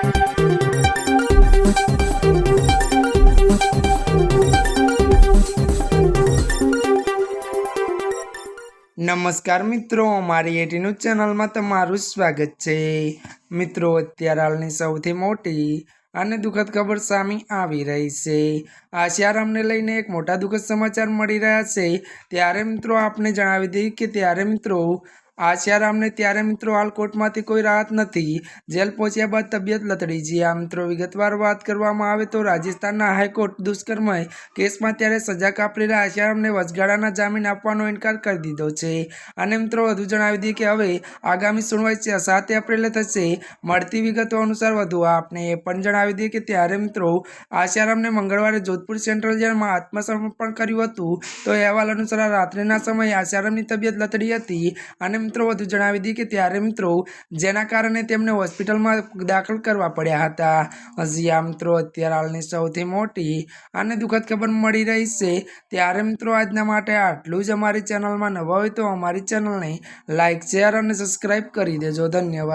નમસ્કાર મિત્રો મારી એટીનું ચેનલમાં તમારું સ્વાગત છે. મિત્રો, અત્યારે હાલની સૌથી મોટી અને દુઃખદ ખબર સામે આવી રહી છે. આશિયારામને લઈને એક મોટા દુઃખદ સમાચાર મળી રહ્યા છે. ત્યારે મિત્રો, આપને જણાવી દઈએ કે ત્યારે મિત્રો આશિયારામને ત્યારે મિત્રો હાલ કોર્ટમાંથી કોઈ રાહત નથી. જેલ પહોંચ્યા બાદ તબિયત લથડી. છે આ મિત્રો, વિગતવાર વાત કરવામાં આવે તો રાજસ્થાનના હાઈકોર્ટ દુષ્કર્મ કેસમાં ત્યારે સજા કાપરેલા આશિયારામને વચગાળાના જામીન આપવાનો ઇનકાર કરી દીધો છે. અને મિત્રો, વધુ જણાવી દઈએ કે હવે આગામી સુનવાઈ સાત એપ્રિલે થશે. મળતી વિગતો અનુસાર વધુ આપને એ પણ જણાવી દઈએ કે ત્યારે મિત્રો આશારામને મંગળવારે જોધપુર સેન્ટ્રલ જેલમાં આત્મસમર્પણ કર્યું હતું. તો અહેવાલ અનુસાર રાત્રિના સમયે આશારામની તબિયત લથડી હતી. અને મિત્રો વધુ જણાવી દીધી કે ત્યારે મિત્રો જેના કારણે તેમને હોસ્પિટલમાં દાખલ કરવા પડ્યા હતા. હજી આ મિત્રો અત્યારે હાલની સૌથી મોટી અને દુઃખદ ખબર મળી રહી છે. ત્યારે મિત્રો આજના માટે આટલું જ અમારી ચેનલમાં નવા હોય તો અમારી ચેનલને લાઇક શેર અને સબસ્ક્રાઈબ કરી દેજો. ધન્યવાદ.